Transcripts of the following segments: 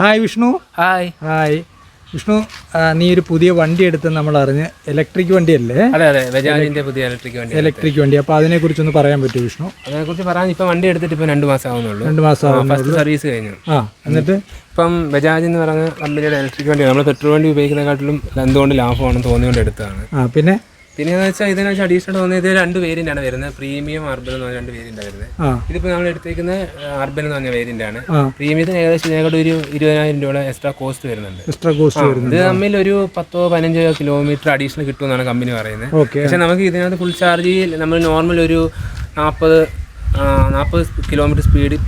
Hi Vishnu hi hi Vishnu നീ ഒരു പുതിയ വണ്ടി എടുത്ത് നമ്മൾ അറിഞ്ഞ് ഇലക്ട്രിക് വണ്ടിയല്ലേ? അതെ അതെ. ബജാജിന്റെ പുതിയ ഇലക്ട്രിക് വണ്ടി ഇലക്ട്രിക് വണ്ടി. അപ്പോൾ അതിനെക്കുറിച്ചൊന്ന് പറയാൻ പറ്റുമോ വിഷ്ണു? അതിനെ കുറിച്ച് പറയാൻ ഇപ്പം വണ്ടി എടുത്തിട്ട് ഇപ്പം രണ്ട് മാസം ആവുന്നുള്ളൂ രണ്ട് മാസം ഫസ്റ്റ് സർവീസ് കഴിഞ്ഞു. ആ എന്നിട്ട്? ഇപ്പം ബജാജ് എന്ന് പറഞ്ഞ കമ്പനിയുടെ ഇലക്ട്രിക് വണ്ടി നമ്മൾ പെട്രോൾ വണ്ടി ഉപയോഗിക്കുന്നതിനെക്കാട്ടിലും എന്തുകൊണ്ട് ലാഭമാണെന്ന് തോന്നിയോണ്ട് എടുത്തതാണ്. ആ പിന്നെ? പിന്നെ എന്ന് വെച്ചാൽ ഇതിനെ വെച്ചാൽ അഡീഷണൽ തോന്നിയത് രണ്ട് വേരിയന്റ് ആണ് വരുന്നത്. പ്രീമിയം അർബൻ എന്ന് പറഞ്ഞ രണ്ട് വേരിയന്റ് വരുന്നത്. ഇതിപ്പോ നമ്മൾ എടുത്തേക്കുന്ന അർബൻ എന്ന് പറഞ്ഞ വേരിയന്റ് ആണ്. പ്രീമിയത്തിന് ഏകദേശം ഞങ്ങളുടെ ഒരു ഇരുപതിനായിരം രൂപയുടെ എക്സ്ട്രാ കോസ്റ്റ് വരുന്നുണ്ട്. എക്സ്ട്രാ കോസ്റ്റ് വരുന്നത് ഇത് തമ്മിൽ ഒരു പത്തോ പതിനഞ്ചോ കിലോമീറ്റർ അഡീഷണൽ കിട്ടുമെന്നാണ് കമ്പനി പറയുന്നത്. പക്ഷെ നമുക്ക് ഇതിനകത്ത് ഫുൾ ചാർജ് നമ്മൾ നോർമൽ ഒരു നാൽപ്പത് നാൽപ്പത് കിലോമീറ്റർ സ്പീഡിൽ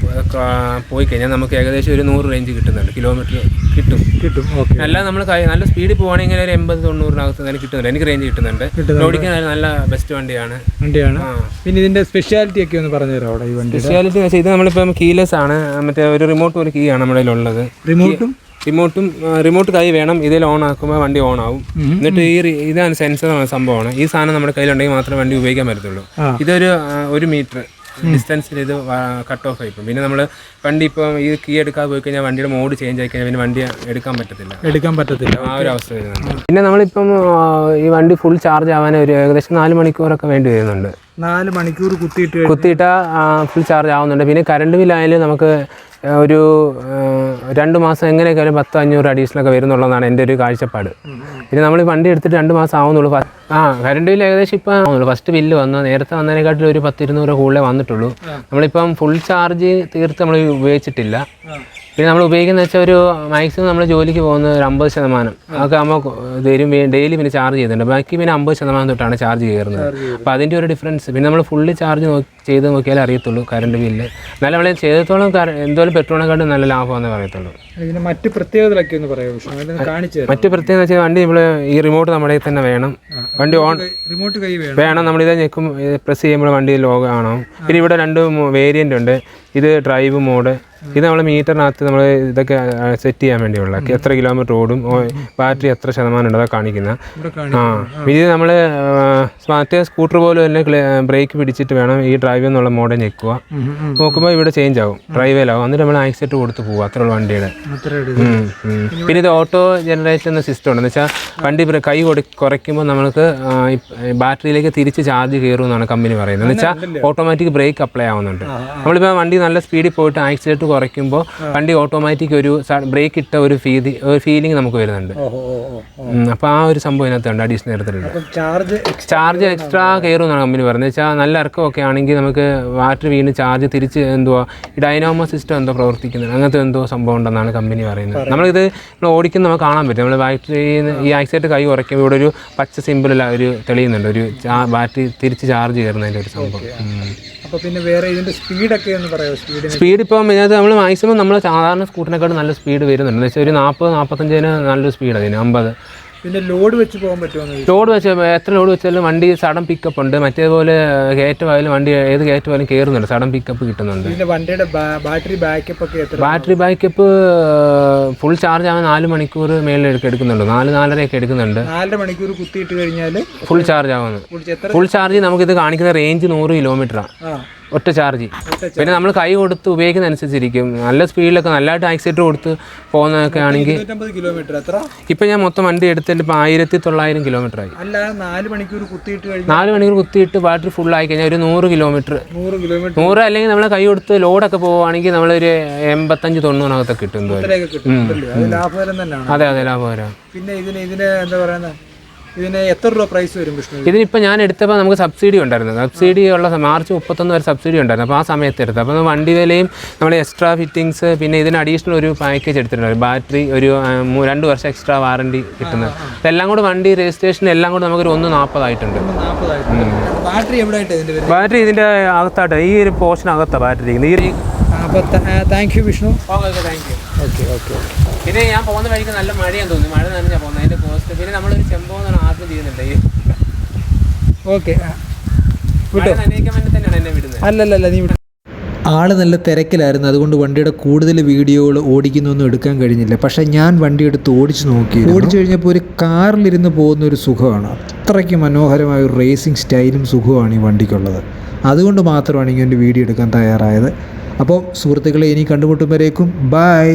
പോയി കഴിഞ്ഞാൽ നമുക്ക് ഏകദേശം ഒരു നൂറ് റേഞ്ച് കിട്ടുന്നുണ്ട്. കിലോമീറ്റർ കിട്ടും. കിട്ടും ഓക്കെ അല്ല നമ്മൾ നല്ല സ്പീഡിൽ പോകുകയാണെങ്കിൽ ഒരു എൺപത് തൊണ്ണൂറിനകത്ത് തന്നെ കിട്ടുന്നുണ്ട്. എനിക്ക് റേഞ്ച് കിട്ടുന്നുണ്ട്. ഓടിക്കാൻ നല്ല ബെസ്റ്റ് വണ്ടിയാണ്. വണ്ടിയാണ്. പിന്നെ ഇതിന്റെ സ്പെഷ്യാലിറ്റി ഒക്കെ ഒന്ന് പറഞ്ഞു തരാം അവിടെ ഈ വണ്ടി സ്പെഷ്യാലിറ്റി എന്ന് വെച്ചാൽ ഇത് നമ്മളിപ്പം കീലെസ് ആണ്. മറ്റേ ഒരു റിമോട്ട് ഒരു കീ ആണ് നമ്മുടെ ഉള്ളത്. റിമോട്ടും റിമോട്ടും റിമോട്ട് കൈ വേണം. ഇതിൽ ഓൺ ആക്കുമ്പോൾ വണ്ടി ഓൺ ആവും. എന്നിട്ട് ഈ ഇതാണ് സെൻസർ സംഭവമാണ്. ഈ സാധനം നമ്മുടെ കയ്യിലുണ്ടെങ്കിൽ മാത്രമേ വണ്ടി ഉപയോഗിക്കാൻ പറ്റത്തുള്ളൂ. ഇതൊരു ഒരു മീറ്റർ ഡിസ്റ്റൻസിൽ ഇത് കട്ട് ഓഫ് ആയിപ്പോൾ പിന്നെ നമ്മൾ വണ്ടി ഇപ്പോൾ ഈ കീ എടുക്കാതെ പോയി കഴിഞ്ഞാൽ വണ്ടിയുടെ മോഡ് ചേഞ്ച് ആയി കഴിഞ്ഞാൽ പിന്നെ വണ്ടി എടുക്കാൻ പറ്റത്തില്ല. എടുക്കാൻ പറ്റത്തില്ല. ആ ഒരു അവസ്ഥ വരുന്നുണ്ട്. പിന്നെ നമ്മളിപ്പം ഈ വണ്ടി ഫുൾ ചാർജ് ആവാൻ ഒരു ഏകദേശം നാല് മണിക്കൂറൊക്കെ വേണ്ടി വരുന്നുണ്ട്. നാല് മണിക്കൂർ കുത്തിയിട്ട് കുത്തിയിട്ടാൽ ഫുൾ ചാർജ് ആവുന്നുണ്ട്. പിന്നെ കറണ്ട് ബില്ലായാലും നമുക്ക് ഒരു രണ്ട് മാസം എങ്ങനെയൊക്കെ ആയാലും പത്തോ അഞ്ഞൂറ് അഡീഷണലൊക്കെ വരുന്നുള്ളതാണ് എന്റെ ഒരു കാഴ്ചപ്പാട്. പിന്നെ നമ്മൾ ഈ വണ്ടി എടുത്തിട്ട് രണ്ട് മാസം ആവുന്നുള്ളൂ. ആ കറണ്ട് ബില്ല് ഏകദേശം ഇപ്പം ആവുന്നുള്ളൂ. ഫസ്റ്റ് ബില്ല് വന്നു. നേരത്തെ വന്നതിനെക്കാട്ടിൽ ഒരു പത്തിരുന്നൂറ് കൂടുതലേ വന്നിട്ടുള്ളൂ. നമ്മളിപ്പം ഫുൾ ചാർജ് തീർത്ത് നമ്മൾ ഉപയോഗിച്ചിട്ടില്ല. പിന്നെ നമ്മൾ ഉപയോഗിക്കുന്ന വെച്ചാൽ ഒരു മാക്സിമം നമ്മൾ ജോലിക്ക് പോകുന്ന ഒരു അമ്പത് ശതമാനം. അതൊക്കെ നമ്മൾ തരും ഡെയിലി പിന്നെ ചാർജ് ചെയ്യുന്നുണ്ട്. ബാക്കി പിന്നെ അമ്പത് ശതമാനം തൊട്ടാണ് ചാർജ് കയറുന്നത്. അപ്പോൾ അതിന്റെ ഒരു ഡിഫറൻസ് പിന്നെ നമ്മൾ ഫുള്ള് ചാർജ് ചെയ്ത് നോക്കിയാലേ അറിയത്തുള്ളൂ കറണ്ട് ബില്ല് എന്നാലും നമ്മൾ ചെയ്തത്തോളം കര- എന്തോലും പെട്രോളിനെക്കാട്ടും നല്ല ലാഭമാണെന്ന് പറയത്തുള്ളൂ. മറ്റ് പ്രത്യേകതകളൊക്കെ ഒന്ന് പറയാം മറ്റു പ്രത്യേകത വെച്ചാൽ വണ്ടി നമ്മൾ ഈ റിമോട്ട് നമ്മുടെ തന്നെ വേണം. വണ്ടി ഓൺ റിമോട്ട് കൈ വേണം. വേണം. നമ്മളിത് ഞെക്കും പ്രസ് ചെയ്യുമ്പോൾ വണ്ടി ലോഗ് ആണോ? പിന്നെ ഇവിടെ രണ്ട് വേരിയന്റ് ഉണ്ട്. ഇത് ഡ്രൈവ് മോഡ് ഇത് നമ്മൾ മീറ്ററിനകത്ത് നമ്മൾ ഇതൊക്കെ സെറ്റ് ചെയ്യാൻ വേണ്ടിയുള്ള. എത്ര കിലോമീറ്റർ ഓടും ബാറ്ററി എത്ര ശതമാനം ഉണ്ട് അതാണ് കാണിക്കുന്ന. ആ. ഇത് നമ്മൾ മറ്റേ സ്കൂട്ടർ പോലെ തന്നെ ബ്രേക്ക് പിടിച്ചിട്ട് വേണം ഈ ഡ്രൈവ് എന്നുള്ള മോഡൽ ഞെക്കുക. നോക്കുമ്പോൾ ഇവിടെ ചേഞ്ച് ആവും. ഡ്രൈവേലാവും എന്നിട്ട് നമ്മൾ ആക്സിഡന്റ് കൊടുത്ത് പോകും അത്രയുള്ള വണ്ടിയുടെ. പിന്നെ ഇത് ഓട്ടോ ജനറേറ്റ് എന്ന സിസ്റ്റം ഉണ്ട്. എന്ന് വെച്ചാൽ വണ്ടി കൈ കൊടു കുറയ്ക്കുമ്പോൾ നമുക്ക് ബാറ്ററിയിലേക്ക് തിരിച്ച് ചാർജ് കയറും എന്നാണ് കമ്പനി പറയുന്നത് എന്ന് വെച്ചാൽ ഓട്ടോമാറ്റിക് ബ്രേക്ക് അപ്ലൈ ആവുന്നുണ്ട്. നമ്മളിപ്പോൾ വണ്ടി നല്ല സ്പീഡിൽ പോയിട്ട് ആക്സിഡന്റ് കുറയ്ക്കുമ്പോൾ വണ്ടി ഓട്ടോമാറ്റിക് ഒരു ബ്രേക്ക് ഇട്ട ഒരു ഫീതി ഒരു ഫീലിംഗ് നമുക്ക് വരുന്നുണ്ട്. അപ്പോൾ ആ ഒരു സംഭവം ഇതിനകത്തുണ്ട് അഡീഷണൽ എടുത്തിട്ടുണ്ട്. ചാർജ് ചാർജ് എക്സ്ട്രാ കയറും എന്നാണ് കമ്പനി പറഞ്ഞത്. വെച്ചാൽ നല്ല ഇറക്കമൊക്കെ ആണെങ്കിൽ നമുക്ക് ബാറ്ററി വീണ് ചാർജ് തിരിച്ച് എന്തുവാ ഡൈനാമോ സിസ്റ്റം എന്തോ പ്രവർത്തിക്കുന്നത് അങ്ങനത്തെ എന്തോ സംഭവം ഉണ്ടെന്നാണ് കമ്പനി പറയുന്നത്. നമ്മളിത് നമ്മൾ ഓടിക്കുന്ന നമുക്ക് കാണാൻ പറ്റും. നമ്മൾ ബാറ്ററി ഈ ആക്സിഡന്റ് കൈ കുറയ്ക്കുമ്പോൾ ഇവിടെ ഒരു പച്ച സിമ്പിൾ ഒരു തെളിയുന്നുണ്ട്. ഒരു ബാറ്ററി തിരിച്ച് ചാർജ് കയറുന്നതിന്റെ ഒരു സംഭവം. സ്പീഡിന് സ്പീഡ് ഇപ്പം ഇതിനകത്ത് നമ്മൾ മാക്സിമം നമ്മൾ സാധാരണ സ്കൂട്ടറിനെക്കാളും നല്ല സ്പീഡ് വരുന്നുണ്ട്. എന്ന് വെച്ചാൽ ഒരു നാൽപ്പത് നാൽപ്പത്തഞ്ചിന് നല്ലൊരു സ്പീഡ് അതിന് അമ്പത്. പിന്നെ ലോഡ് വെച്ച് പോകാൻ പറ്റുമോ ലോഡ് വെച്ച് എത്ര ലോഡ് വെച്ചാലും വണ്ടി സഡൻ പിക്കപ്പ് ഉണ്ട്. മറ്റേതുപോലെ കയറ്റമായാലും വണ്ടി ഏത് കയറ്റമായാലും കയറുന്നുണ്ട് സഡൻ പിക്കപ്പ് കിട്ടുന്നുണ്ട്. പിന്നെ വണ്ടിയുടെ ബാറ്ററി ബാക്കപ്പ് ഒക്കെ എത്ര ബാറ്ററി ബാക്കപ്പ് ഫുൾ ചാർജ് ആവാൻ നാല് മണിക്കൂർ മേളിൽ എടുക്ക- എടുക്കുന്നുണ്ട്. നാല് നാലരയൊക്കെ എടുക്കുന്നുണ്ട്. നാലര മണിക്കൂർ കുത്തിയിട്ട് കഴിഞ്ഞാൽ ഫുൾ ചാർജ് ആവുന്നത് ഫുൾ ചാർജ് നമുക്കിത് കാണിക്കുന്ന റേഞ്ച് നൂറ് കിലോമീറ്ററാണ് ഒറ്റ ചാർജ്. പിന്നെ നമ്മൾ കൈ കൊടുത്ത് ഉപയോഗിക്കുന്ന അനുസരിച്ചിരിക്കും. നല്ല സ്പീഡിലൊക്കെ നല്ലതായിട്ട് ആക്സിലേറ്റർ കൊടുത്ത് പോകുന്നതൊക്കെ ആണെങ്കിൽ കിലോമീറ്റർ. എത്ര? ഇപ്പം ഞാൻ മൊത്തം വണ്ടി എടുത്തിട്ട് ഇപ്പം ആയിരത്തി തൊള്ളായിരം കിലോമീറ്റർ ആയി അല്ല നാല് മണിക്കൂർ കുത്തിയിട്ട് നാല് മണിക്കൂർ കുത്തിയിട്ട് ബാറ്ററി ഫുൾ ആയി കഴിഞ്ഞാൽ ഒരു നൂറ് കിലോമീറ്റർ. നൂറ് കിലോമീറ്റർ. നൂറ് അല്ലെങ്കിൽ നമ്മൾ കൈ കൊടുത്ത് ലോഡൊക്കെ പോവുകയാണെങ്കിൽ നമ്മളൊരു എൺപത്തഞ്ച് തൊണ്ണൂറിനകത്തൊക്കെ കിട്ടും അതെ അതെ ലാഭകരം. പിന്നെ ഇതിന് ഇതിന് എന്താ പറയുന്നത്? ഇതിന് എത്ര രൂപ പ്രൈസ് വരും വിഷ്ണു? ഇതിനിപ്പോൾ ഞാൻ എടുത്തപ്പോൾ നമുക്ക് സബ്സിഡി ഉണ്ടായിരുന്നു. സബ്സിഡി ഉള്ള മാർച്ച് മുപ്പത്തൊന്ന് വരെ സബ്സിഡി ഉണ്ടായിരുന്നു. അപ്പോൾ ആ സമയത്ത് എടുത്തത്. അപ്പോൾ വണ്ടി വിലയും നമ്മൾ എക്സ്ട്രാ ഫിറ്റിങ്സ് പിന്നെ ഇതിന് അഡീഷണൽ ഒരു പാക്കേജ് എടുത്തിട്ടുണ്ട്. ബാറ്ററി ഒരു രണ്ട് വർഷം എക്സ്ട്രാ വാറണ്ടി കിട്ടുന്നത്. അതെല്ലാം കൂടെ വണ്ടി രജിസ്ട്രേഷൻ എല്ലാം കൂടെ നമുക്കൊരു ഒന്ന് നാൽപ്പതായിട്ടുണ്ട് നാൽപ്പതായിട്ട് ബാറ്ററി എവിടെയായിട്ട് ബാറ്ററി ഇതിന്റെ അകത്തായിട്ട് ഈ ഒരു പോർഷൻ അകത്താണ് ബാറ്ററി ഈ thank you Vishnu thank you okay okay okay പിന്നെ ഞാൻ പോകുന്ന വഴിക്ക് നല്ല മഴയാന്ന് തോന്നുന്നു. മഴ നനഞ്ഞാ പോകുന്നത് അതിന്റെ കോസ്റ്റ് പിന്നെ നമ്മളൊരു ചെമ്പോ എന്നാണ് ആദ്യം ചെയ്യുന്നുണ്ട് ഈ ഓക്കെ. മഴ നനയിക്കാൻ വേണ്ടി തന്നെയാണ് എന്നെ വിടുന്നത് അല്ലല്ലല്ല നീ ആൾ നല്ല തിരക്കിലായിരുന്നു. അതുകൊണ്ട് വണ്ടിയുടെ കൂടുതൽ വീഡിയോകൾ ഓടിക്കുന്നൊന്നും എടുക്കാൻ കഴിഞ്ഞില്ല. പക്ഷേ ഞാൻ വണ്ടി എടുത്ത് ഓടിച്ചു നോക്കി ഓടിച്ചു കഴിഞ്ഞപ്പോൾ ഒരു കാറിലിരുന്ന് പോകുന്ന ഒരു സുഖമാണ്. അത്രയ്ക്ക് മനോഹരമായ ഒരു റേസിംഗ് സ്റ്റൈലും സുഖമാണ് ഈ വണ്ടിക്കുള്ളത്. അതുകൊണ്ട് മാത്രമാണ് ഇങ്ങനെ ഒരു വീഡിയോ എടുക്കാൻ തയ്യാറായത്. അപ്പോൾ സുഹൃത്തുക്കളെ ഇനി കണ്ടുമുട്ടുമ്പോഴേക്കും. ബൈ